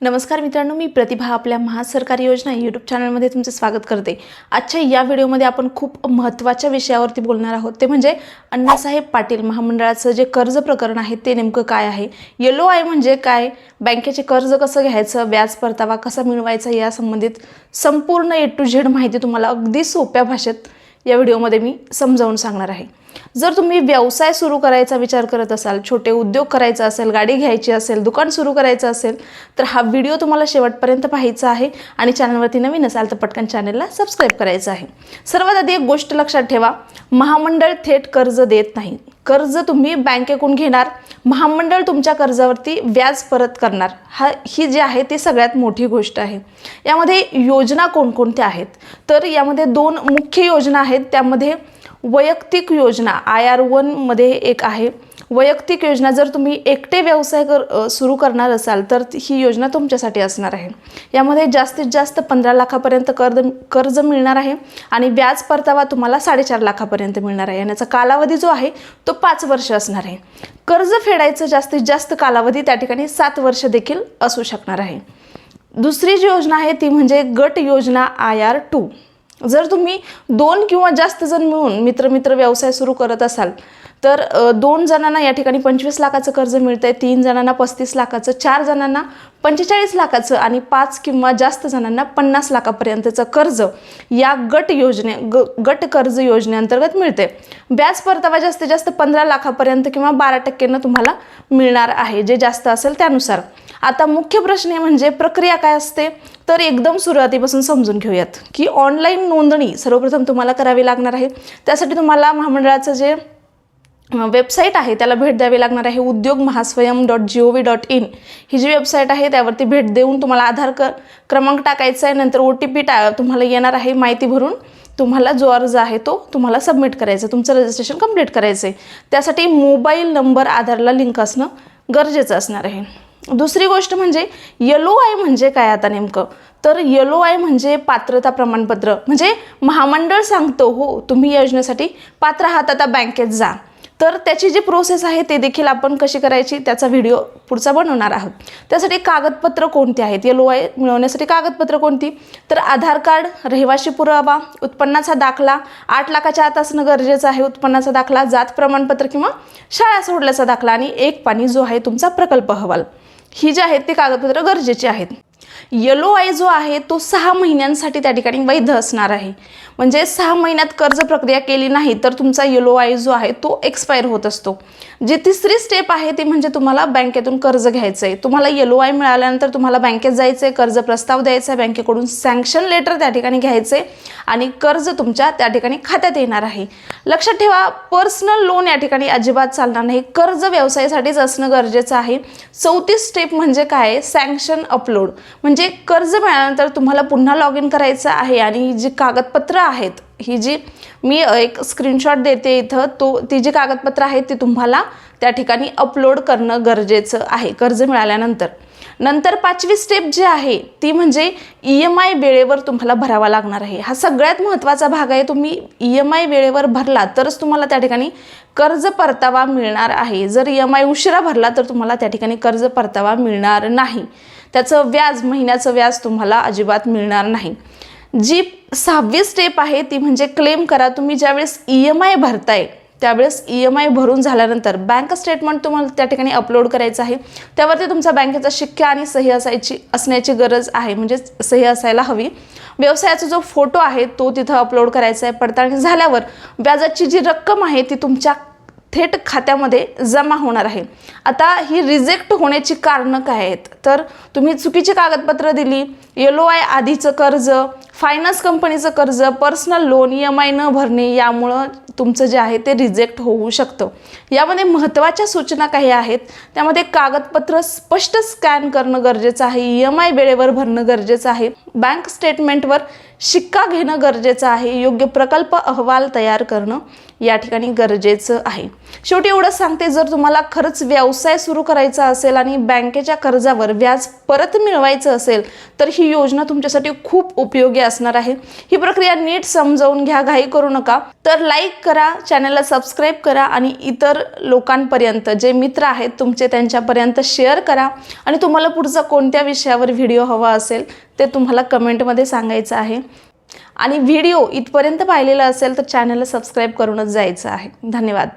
नमस्कार मित्रांनो मी प्रतिभा आपल्या महासरकारी योजना यूट्यूब चॅनलमध्ये तुमचं स्वागत करते. आजच्या या व्हिडिओमध्ये आपण खूप महत्त्वाच्या विषयावरती बोलणार आहोत. ते म्हणजे अण्णासाहेब पाटील महामंडळाचं जे कर्ज प्रकरण आहे ते नेमकं काय आहे? येलो आय म्हणजे काय? बँकेचे कर्ज कसं घ्यायचं? व्याज परतावा कसा मिळवायचा? या संबंधित संपूर्ण ए टू झेड माहिती तुम्हाला अगदी सोप्या भाषेत या व्हिडिओमध्ये मी समजावून सांगणार आहे. जर तुम्ही व्यवसाय सुरू करायचा विचार करत असाल छोटे उद्योग करायचा असेल गाडी घ्यायची असेल दुकान सुरू करायचं असेल तर हा व्हिडिओ तुम्हाला शेवटपर्यंत पाहायचा आहे आणि चॅनलवरती नवीन असाल तर पटकन चॅनलला सबस्क्राईब करायचं आहे. सर्वात आधी एक गोष्ट लक्षात ठेवा महामंडळ थेट कर्ज देत नाही. कर्ज तुम्ही बँकेकडून घेणार महामंडळ तुमच्या कर्जावरती व्याज परत करणार. हा ही जी आहे ती सगळ्यात मोठी गोष्ट आहे. यामध्ये योजना कोणकोणत्या आहेत? तर यामध्ये दोन मुख्य योजना आहेत. त्यामध्ये वैयक्तिक योजना आय आर वनमध्ये एक आहे. वैयक्तिक योजना जर तुम्ही एकटे व्यवसाय कर सुरू करणार असाल तर ही योजना तुमच्यासाठी असणार आहे. यामध्ये जास्तीत जास्त पंधरा लाखापर्यंत कर्ज कर्ज मिळणार आहे आणि व्याज परतावा तुम्हाला साडेचार लाखापर्यंत मिळणार आहे. आणि याचा कालावधी जो आहे तो पाच वर्ष असणार आहे. कर्ज फेडायचं जास्तीत जास्त कालावधी त्या ठिकाणी सात वर्ष देखील असू शकणार आहे. दुसरी जी योजना आहे ती म्हणजे गट योजना आय आर टू. जर तुम्ही दोन किंवा जास्त जण मिळून मित्र मित्र व्यवसाय सुरू करत असाल तर दोन जणांना या ठिकाणी पंचवीस लाखाचं कर्ज मिळतं आहे तीन जणांना पस्तीस लाखाचं चार जणांना पंचेचाळीस लाखाचं आणि पाच किंवा जास्त जणांना पन्नास लाखापर्यंतचं कर्ज या गट योजने ग गट कर्ज योजनेअंतर्गत मिळते व्याज परतावा जास्तीत जास्त पंधरा लाखापर्यंत किंवा बारा टक्क्यानं तुम्हाला मिळणार आहे जे जास्त असेल त्यानुसार. आता मुख्य प्रश्न आहे म्हणजे प्रक्रिया काय असते? तर एकदम सुरुवातीपासून समजून घेऊयात की ऑनलाईन नोंदणी सर्वप्रथम तुम्हाला करावी लागणार आहे. त्यासाठी तुम्हाला महामंडळाचं जे वेबसाईट आहे त्याला भेट द्यावी लागणार आहे. Udyog Mahaswayam dot G O V dot in ही जी वेबसाईट आहे त्यावरती भेट देऊन तुम्हाला आधार क क्रमांक टाकायचा आहे. नंतर ओ टी पी टा तुम्हाला येणार आहे माहिती भरून. तुम्हाला जो अर्ज आहे तो तुम्हाला सबमिट करायचा आहे. तुमचं रजिस्ट्रेशन कंप्लीट करायचं आहे. त्यासाठी मोबाईल नंबर आधारला लिंक असणं गरजेचं असणार आहे. दुसरी गोष्ट म्हणजे यलो आय म्हणजे काय आता नेमकं? तर यलो आय म्हणजे पात्रता प्रमाणपत्र. म्हणजे महामंडळ सांगतो हो तुम्ही या योजनेसाठी पात्र आहात आता बँकेत जा. तर त्याची जी प्रोसेस आहे ते देखील आपण कशी करायची त्याचा व्हिडिओ पुढचा बनवणार आहोत. त्यासाठी कागदपत्र कोणती आहेत? येलो आय मिळवण्यासाठी कागदपत्र कोणती? तर आधार कार्ड रहिवाशी पुरावा उत्पन्नाचा दाखला आठ लाखाच्या आत असणं गरजेचं आहे उत्पन्नाचा दाखला जात प्रमाणपत्र किंवा शाळा सोडल्याचा दाखला आणि एक पाणी जो आहे तुमचा प्रकल्प अहवाल. ही जी आहेत ती कागदपत्रं गरजेची आहेत. येलो आय जो आहे तो सहा महिन्यांसाठी त्या ठिकाणी वैध असणार आहे. म्हणजे सहा महिन्यात कर्ज प्रक्रिया केली नाही तर तुमचा येलो आय जो आहे तो एक्सपायर होत असतो. जी तिसरी स्टेप आहे ती म्हणजे तुम्हाला बँकेतून कर्ज घ्यायचं आहे तुम्हाला येलो आय मिळाल्यानंतर तुम्हाला बँकेत जायचं आहे कर्ज प्रस्ताव द्यायचा आहे बँकेकडून सँक्शन लेटर त्या ठिकाणी घ्यायचं आहे आणि कर्ज तुमच्या त्या ठिकाणी खात्यात येणार आहे. लक्षात ठेवा पर्सनल लोन या ठिकाणी अजिबात चालणार नाही. कर्ज व्यवसायासाठीच असणं गरजेचं आहे. चौथी स्टेप म्हणजे काय? सँक्शन अपलोड म्हणजे म्हणजे कर्ज मिळाल्यानंतर तुम्हाला पुन्हा लॉग इन करायचं आहे आणि जी कागदपत्रं आहेत ही जी मी एक स्क्रीनशॉट देते इथं तो ती जी कागदपत्रं आहेत ती तुम्हाला त्या ठिकाणी अपलोड करणं गरजेचं आहे कर्ज मिळाल्यानंतर. नंतर पाचवी स्टेप जी आहे ती म्हणजे ई एम आय वेळेवर तुम्हाला भरावा लागणार आहे. हा सगळ्यात महत्त्वाचा भाग आहे तुम्ही ई एम आय वेळेवर भरला तरच तुम्हाला त्या ठिकाणी कर्ज परतावा मिळणार आहे. जर ई एम आय उशिरा भरला तर तुम्हाला त्या ठिकाणी कर्ज परतावा मिळणार नाही. त्याचं व्याज महिन्याचं व्याज तुम्हाला अजिबात मिळणार नाही. जी सहावी स्टेप आहे ती म्हणजे क्लेम करा. तुम्ही ज्यावेळेस ई एम आय भरताय त्यावेळेस ई एम आय भरून झाल्यानंतर बँक स्टेटमेंट तुम्हाला त्या ठिकाणी अपलोड करायचं आहे. त्यावरती तुमचा बँकेचा शिक्का आणि सही असायची असण्याची गरज आहे. म्हणजे सही असायला हवी. व्यवसायाचा जो फोटो आहे तो तिथं अपलोड करायचा आहे. पडताळणी झाल्यावर व्याजाची जी रक्कम आहे ती तुमच्या थेट खात्यामध्ये जमा होणार आहे. आता ही रिजेक्ट होण्याची कारणं काय आहेत? तर तुम्ही चुकीची कागदपत्र दिली येलो आय आधीचं कर्ज फायनान्स कंपनीचं कर्ज personal loan E M I न भरणे यामुळं तुमचं जे आहे ते रिजेक्ट होऊ शकतं. यामध्ये महत्त्वाच्या सूचना काही आहेत? त्यामध्ये कागदपत्र स्पष्ट स्कॅन करणं गरजेचं आहे ई एम आय वेळेवर भरणं गरजेचं आहे बँक स्टेटमेंटवर शिक्का घेणं गरजेचं आहे योग्य प्रकल्प अहवाल तयार करणं या ठिकाणी गरजेचं आहे. शेवटी एवढंच सांगते जर तुम्हाला खरंच व्यवसाय सुरू करायचा असेल आणि बँकेच्या कर्जावर व्याज परत मिळवायचं असेल तर ही योजना तुमच्यासाठी खूप उपयोगी असणार आहे. ही प्रक्रिया नीट समजावून घ्या घाई करू नका. तर लाईक करा चॅनलला सबस्क्राईब करा आणि इतर लोकांपर्यंत जे मित्र आहेत तुमचे त्यांच्यापर्यंत शेअर करा. आणि तुम्हाला पुढचा कोणत्या विषयावर व्हिडिओ हवा असेल ते तुम्हाला कमेंटमध्ये सांगायचं आहे. आणि व्हिडिओ इथपर्यंत पाहिलेला असेल तर चॅनलला सबस्क्राईब करूनच जायचं आहे. धन्यवाद.